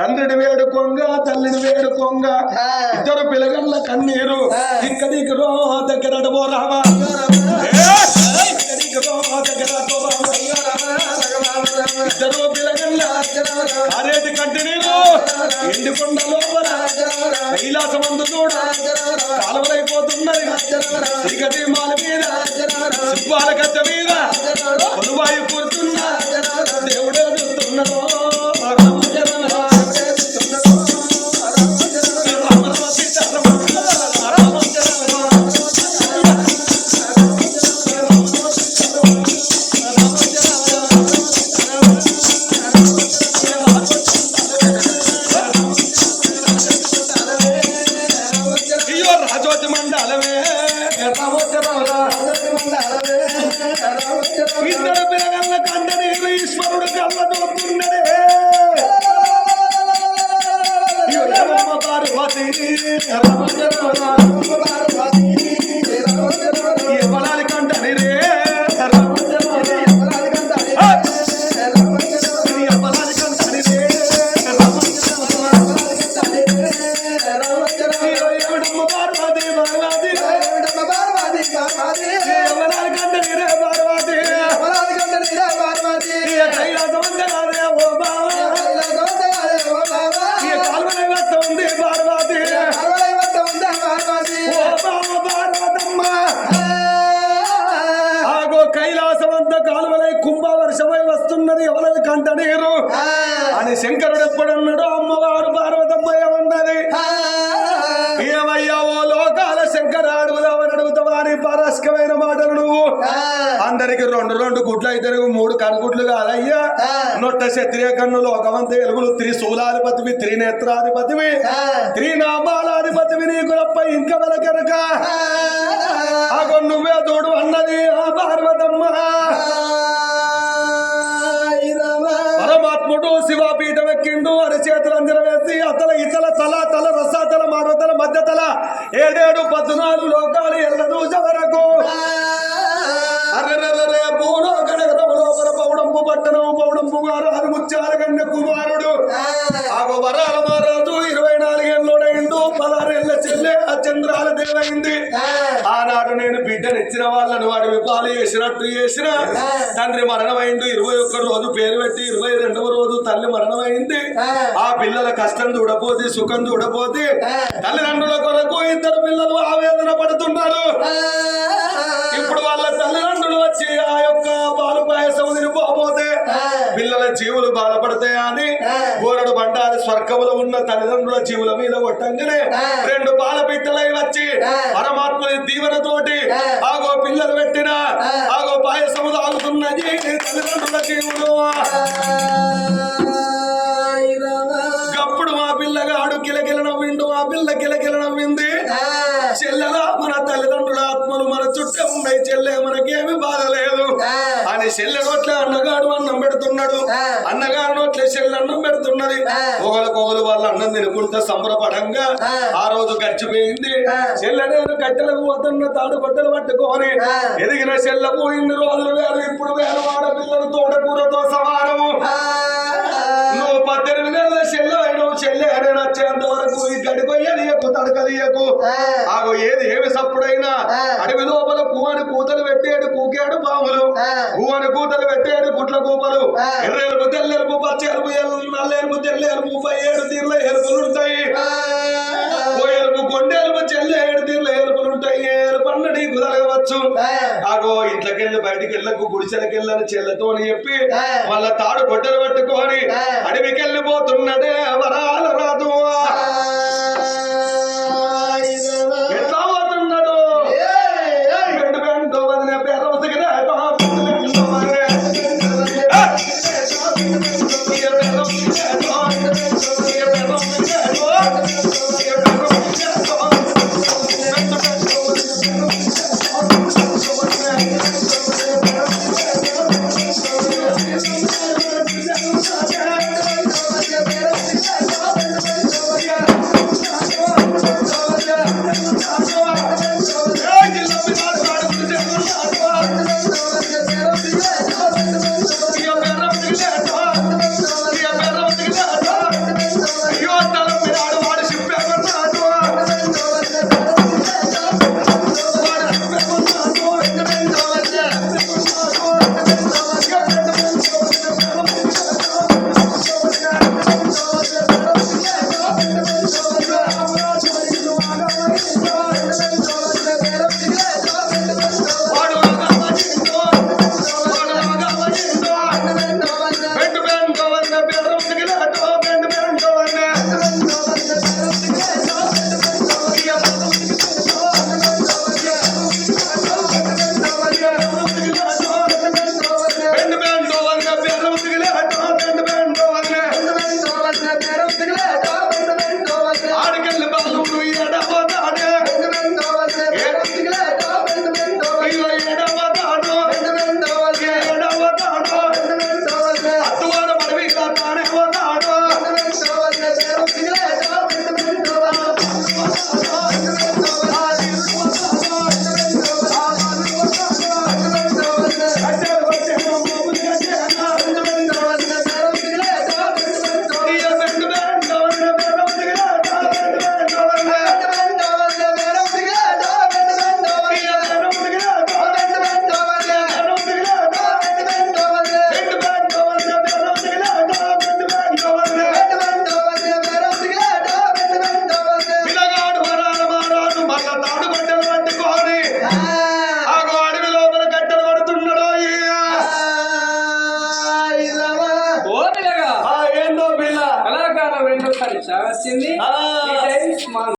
తండ్రిని వేడుకోంగ తల్లిని వేడుకోంగ ఇద్దరు పిల్లగల్ల కన్నీరు. ఇక్కడికి రో దగ్గర రావా. ఇక్కడికి రో దగ్గర. ఇద్దరు పిల్లగల్ల ఆరేటి కంటి నీరు. ఎండి కొండ లోపల కైలాసమందు చూడ. కాలువలైపోతున్నది చీకటి మాల మీద సిబ్బాల గద్ద మీద కొలువాయి కూర్చున్నా దేవుడే చూస్తున్నాడు ఎవరాలి కంట నీరే ఎవరాలి కంట నీరే అని శంకరుడు ఎప్పుడన్నాడు అమ్మవారు పార్వతమ్మ ఏమన్నది ఏమయ్యా ఓ లోకాల శంకర అడుగుదామని అడుగుతావా? అని పారస్కమైన మాటలు నువ్వు. అందరికి రెండు రెండు గుడ్లు అయితే మూడు కనుగుడ్లు కాదయ్యా. నొట్ట క్షత్రియ కన్ను లోకమంత ఎలుగులు త్రిశూలాధిపతివి త్రినేత్రాధిపతివి. త్రినామాలాధిపతివి ఏడేడు పద్నాలుగు లోకాలు ఎల్ల దూస వరకు అరెరెరెరె పూడో గడగడము లోపల పౌడంపు పట్టణము పౌడంపు గారు అది ముత్యాల గండ కుమారుడు. ఆగో వరాల మహారాజు ఇరవై నాలుగేళ్ళోడైండు పదహారేళ్ళ చెల్లె ఆ చంద్రాల దేవైంది ఆనాడు నేను బిడ్డనిచ్చిన వాళ్ళను వాడి విపాలు చేసినట్టు చేసిన. తండ్రి మరణమైంది ఇరవై ఒక్క రోజు పేరు పెట్టి ఇరవై రెండవ రోజు తల్లి మరణమైంది. ఆ. పిల్లల కష్టం చూడపోతే సుఖం చూడపోతే తల్లిదండ్రుల కొరకు ఇద్దరు పిల్లలు ఆవేదన పడుతున్నారు. స్వర్గములో ఉన్న తల్లిదండ్రుల జీవుల మీద కొట్టంగానే రెండు పాల పిట్టలై వచ్చి పరమాత్మని దీవెనతోటి ఆగో పిల్లలు పెట్టిన ఆగో పాయసము తాగుతున్నది తల్లిదండ్రుల జీవులు అప్పుడు మా పిల్లగాడు కిలకిల నవ్విండు మా పిల్ల కిలకిల నవ్వింది. చెల్లెలా మన తల్లిదండ్రుల ఆత్మలు మన చుట్టే ఉన్నాయి చెల్లె మనకేమి బాధ అని చెల్లె నోట్ల అన్నగాడు అన్నం పెడుతున్నాడు. అన్నగారు నోట్ల చెల్లె అన్నం పెడుతున్నది. ఒకరికొకరు వాళ్ళు అన్నం తినుకుంటా సంబరపడంగా ఆ. రోజు గడిచిపోయింది. చెల్లె నేను కట్టెలకు పోతున్న తాడు బట్టలు పట్టుకొని ఎదిగిన చెల్లె పోయింది రోజులు వేరు ఇప్పుడు వేరు. ఆడపిల్లలు తోటకూరతో సమానము. నువ్వు పద్దెనిమిది నెలల చెల్లె నువ్వు చెల్లె అని వచ్చేంత గడికొయ్యకు తడకలియకు ఆగో ఏది ఏమి సప్పుడైనా అడవి లోపల కూవని కూతలు పెట్టేడు కూకేడు పాములు. కూవని కూతలు పెట్టేడు గుట్ల కూపలు. ఎర్రెలుపు తెల్లెలుపు పచ్చ ఎలుపు తెల్లెలుపు ముప్పై ఏడు తీర్ల ఎలుపులు ఉంటాయి ఓ ఎలుపు కొండెలుపు చెల్లె ఏడు తీర్ల ఎలుపులు ఉంటాయి ఎలుపన్న నీకు తలగవచ్చు. ఆగో ఇంట్లోకెళ్ళి బయటికి వెళ్ళకు గుడిసెలకి వెళ్ళని చెల్లెతోని చెప్పి మళ్ళా తాడు గొడ్డలు పట్టుకొని అడవికి వెళ్ళిపోతున్నదే వరాల రాదు పట్టుకొని